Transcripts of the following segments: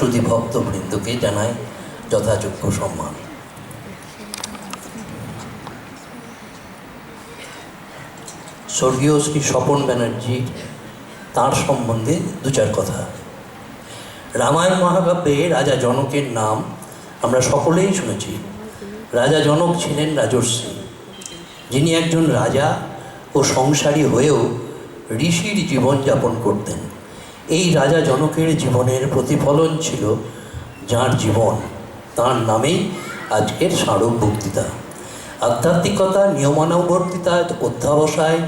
সুধী ভক্তবৃন্দকে জানায় যথাযোগ্য সম্মান। স্বর্গীয় শ্রী স্বপন ব্যানার্জির তাঁর সম্বন্ধে দু চার কথা। রামায়ণ মহাকাব্যে রাজা জনকের নাম আমরা সকলেই শুনেছি। রাজা জনক ছিলেন রাজর্ষি। যিনি একজন রাজা ও সংসারী হয়েও ঋষির জীবনযাপন করতেন। এই রাজা জনকের জীবনের প্রতিফলন ছিল যার জীবন। তার নামেই আজকের স্মারক বক্তৃতা। আধ্যাত্মিকতা, নিয়মানুবর্তিতা, অধ্যাবসায়,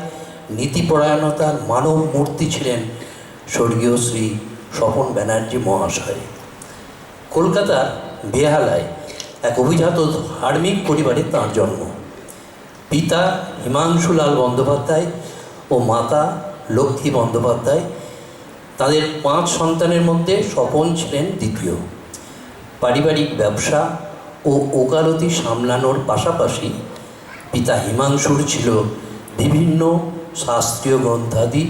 নীতিপরায়ণতার মানব মূর্তি ছিলেন স্বর্গীয় শ্রী স্বপন ব্যানার্জি মহাশয়। কলকাতার বেহালায় এক অভিজাত ধার্মিক পরিবারে তাঁর জন্ম। পিতা হিমাংশুলাল বন্দ্যোপাধ্যায় ও মাতা লক্ষ্মী বন্দ্যোপাধ্যায় তাদের পাঁচ সন্তানের মধ্যে স্বপন ছিলেন দ্বিতীয়। পারিবারিক ব্যবসা ও ওকালতি সামলানোর পাশাপাশি পিতা হিমাংশুর ছিল বিভিন্ন শাস্ত্রীয় গ্রন্থাদি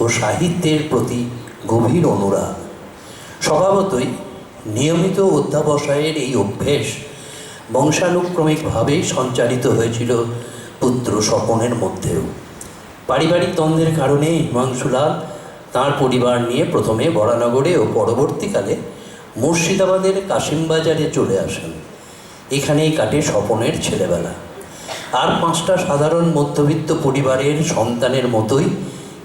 ও সাহিত্যের প্রতি গভীর অনুরাগ। স্বভাবতই নিয়মিত অধ্যাবসায়ের এই অভ্যেস বংশানুক্রমিকভাবেই সঞ্চারিত হয়েছিল পুত্র স্বপনের মধ্যেও। পারিবারিক দ্বন্দ্বের কারণে হিমাংশুলাল তাঁর পরিবার নিয়ে প্রথমে বরানগরে ও পরবর্তীকালে মুর্শিদাবাদের কাশিমবাজারে চলে আসেন। এখানেই কাটে স্বপনের ছেলেবেলা। আর পাঁচটা সাধারণ মধ্যবিত্ত পরিবারের সন্তানের মতোই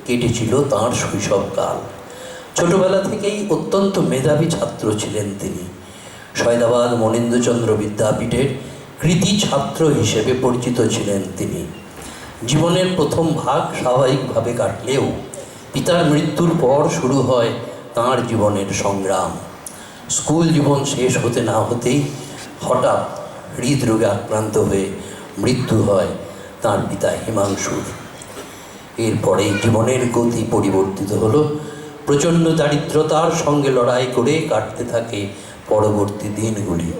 কেটেছিল তাঁর শৈশবকাল। ছোটবেলা থেকেই অত্যন্ত মেধাবী ছাত্র ছিলেন তিনি। সয়দাবাদ মনীন্দ্রচন্দ্র বিদ্যাপীঠের কৃতি ছাত্র হিসেবে পরিচিত ছিলেন তিনি। জীবনের প্রথম ভাগ স্বাভাবিকভাবে কাটলেও পিতার মৃত্যুর পর শুরু হয় তাঁর জীবনের সংগ্রাম। স্কুল জীবন শেষ হতে না হতেই হঠাৎ হৃদরোগে আক্রান্ত হয়ে মৃত্যু হয় তাঁর পিতা হিমাংশুর। এরপরে জীবনের গতি পরিবর্তিত হলো। প্রচণ্ড দারিদ্রতার সঙ্গে লড়াই করে কাটতে থাকে পরবর্তী দিনগুলি।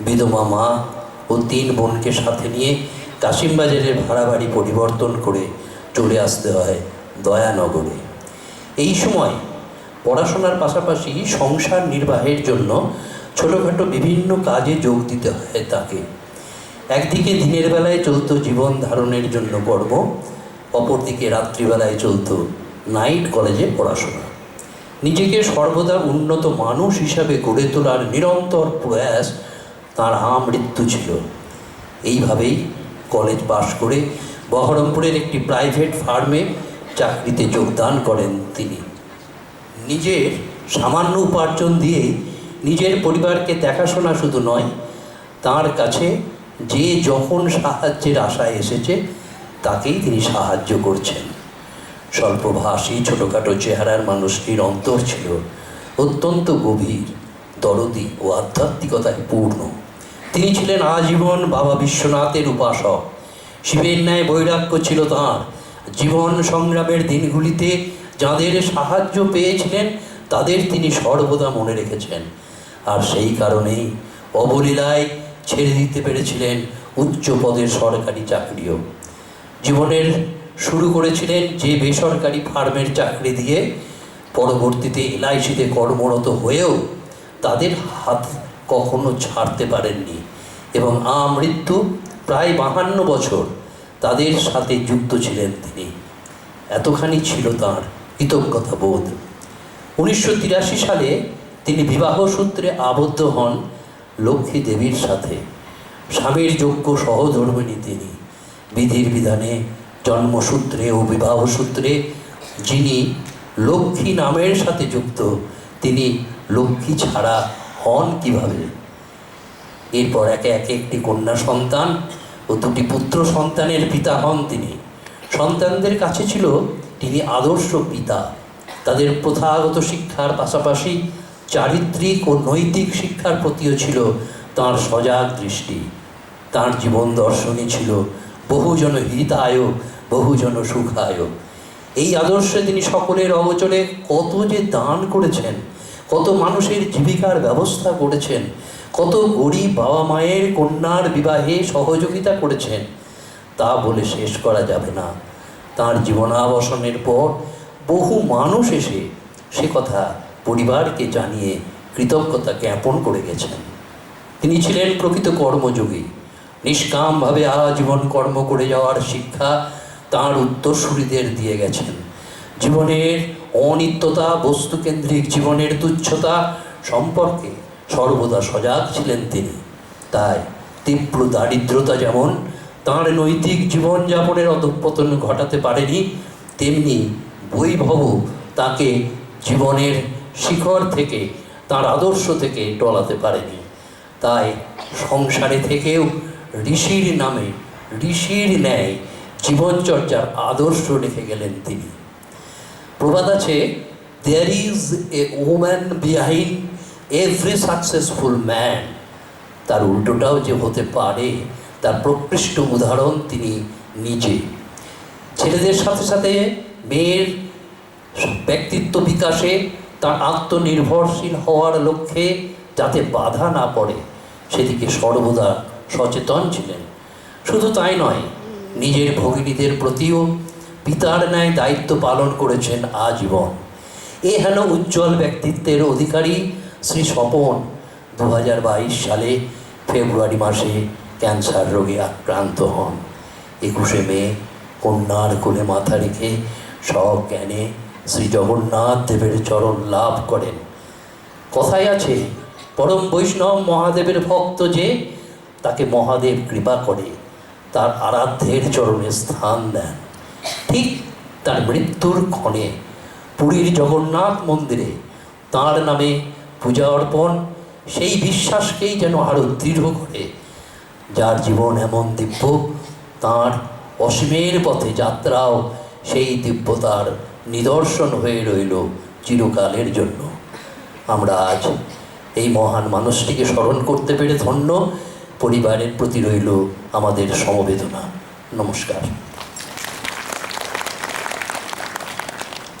বিধবা মা ও তিন বোনকে সাথে নিয়ে কাশিমবাজারের ভাড়া বাড়ি পরিবর্তন করে চলে আসতে হয় দয়ানগরে এই সময় পড়াশোনার পাশাপাশি সংসার নির্বাহের জন্য ছোটোখাটো বিভিন্ন কাজে যোগ দিতে হয় তাকে। একদিকে দিনের বেলায় চলতো জীবন ধারণের জন্য কর্ম, অপরদিকে রাত্রিবেলায় চলতো নাইট কলেজে পড়াশোনা। নিজেকে সর্বদা উন্নত মানুষ হিসাবে গড়ে তোলার নিরন্তর প্রয়াস তার আমৃত্যু ছিল। এইভাবেই কলেজ পাশ করে বহরমপুরের একটি প্রাইভেট ফার্মে চাকরিতে যোগদান করেন তিনি। নিজের সামান্য উপার্জন দিয়ে নিজের পরিবারকে দেখাশোনা শুধু নয়, তার কাছে যে যখন সাহায্যের আশায় এসেছে, তাকেই তিনি সাহায্য করছেন। স্বল্পভাষী, ছোটোখাটো চেহারার মানুষটির অন্তর ছিল অত্যন্ত গভীর, দরদি ও আধ্যাত্মিকতায় পূর্ণ। তিনি ছিলেন আজীবন বাবা বিশ্বনাথের উপাসক। শিবের ন্যায় বৈরাগ্য ছিল তাঁর। জীবন সংগ্রামের দিনগুলিতে যাদের সাহায্য পেয়েছিলেন, তাদের তিনি সর্বদা মনে রেখেছেন। আর সেই কারণেই অবলীলায় ছেড়ে দিতে পেরেছিলেন উচ্চ পদের সরকারি চাকরিও। জীবনের শুরু করেছিলেন যে বেসরকারি ফার্মের চাকরি দিয়ে, পরবর্তীতে এলআইসিতে কর্মরত হয়েও তাদের হাত কখনো ছাড়তে পারেননি। এবং আমৃত্যু প্রায় বাহান্ন বছর তাদের সাথে যুক্ত ছিলেন তিনি। এতখানি ছিল তাঁর কৃতজ্ঞতা বোধ। উনিশশো তিরাশি সালে তিনি বিবাহ সূত্রে আবদ্ধ হন লক্ষ্মী দেবীর সাথে। স্বামীর যোগ্য সহধর্মিণী তিনি। বিধির বিধানে জন্মসূত্রে ও বিবাহ সূত্রে যিনি লক্ষ্মী নামের সাথে যুক্ত, তিনি লক্ষ্মী ছাড়া হন কীভাবে? এরপর একে একে একটি কন্যা সন্তান ও দুটি পুত্র সন্তানের পিতা হন তিনি। সন্তানদের কাছে ছিল তিনি আদর্শ পিতা। তাদের প্রথাগত শিক্ষার পাশাপাশি চারিত্রিক ও নৈতিক শিক্ষার প্রতিও ছিল তাঁর সজাগ দৃষ্টি। তাঁর জীবন দর্শনই ছিল বহুজন হিতায়, বহুজন সুখায়। এই আদর্শে তিনি সকলের অগোচরে কত যে দান করেছেন, কত মানুষের জীবিকার ব্যবস্থা করেছেন কত গরিব বাবা মায়ের কন্যার বিবাহে সহযোগিতা করেছেন, তা বলে শেষ করা যাবে না। তার জীবনাবসানের পর বহু মানুষ এসে সে কথা পরিবারকে জানিয়ে কৃতজ্ঞতা জ্ঞাপন করে গেছেন। তিনি ছিলেন প্রকৃত কর্মযোগী। নিষ্কামভাবে আজীবন কর্ম করে যাওয়ার শিক্ষা তাঁর উত্তরসূরিদের দিয়ে গেছেন। জীবনের অনিত্যতা, বস্তুকেন্দ্রিক জীবনের তুচ্ছতা সম্পর্কে সর্বদা সজাগ ছিলেন তিনি। তাই তীব্র দারিদ্রতা যেমন তাঁর নৈতিক জীবনযাপনের অধঃপতন ঘটাতে পারেনি, তেমনি বৈভব তাকে জীবনের শিখর থেকে, তার আদর্শ থেকে টলাতে পারেনি। তাই সংসারে থেকেও ঋষির নামে ঋষির ন্যায় জীবনচর্চার আদর্শ রেখে গেলেন তিনি। প্রবাদ আছে there is a woman behind every successful man তার উল্টোটাও যে হতে পারে, তার প্রকৃষ্ট উদাহরণ তিনি নিজে। ছেলেদের সাথে সাথে মেয়ের ব্যক্তিত্ব বিকাশে তার আত্মনির্ভরশীল হওয়ার লক্ষ্যে যাতে বাধা না পড়ে, সেদিকে সর্বদা সচেতন ছিলেন। শুধু তাই নয়, নিজের ভগিনীদের প্রতিও পিতার ন্যায় দায়িত্ব পালন করেছেন আজীবন। এ হেন উজ্জ্বল ব্যক্তিত্বের অধিকারী শ্রী স্বপন দু হাজার বাইশ সালে ফেব্রুয়ারি মাসে ক্যান্সার রোগে আক্রান্ত হন। একুশে মে কন্যার কোলে মাথা রেখে সব জ্ঞানে শ্রী জগন্নাথ দেবের চরণ লাভ করেন। কথায় আছে, পরম বৈষ্ণব মহাদেবের ভক্ত যে তাকে মহাদেব কৃপা করে, তার আরাধ্যের চরণে স্থান দেন। ঠিক তার মৃত্যুর ক্ষণে পুরীর জগন্নাথ মন্দিরে তার নামে পূজা অর্পণ, সেই বিশ্বাসকেই যেন আরও দৃঢ় করে। যার জীবন এমন দিব্য, তার অসীমের পথে যাত্রাও সেই দিব্যতার নিদর্শন হয়ে রইল চিরকালের জন্য। আমরা আজ এই মহান মানুষটিকে স্মরণ করতে পেরে ধন্য। পরিবারের প্রতি রইল আমাদের সমবেদনা। নমস্কার।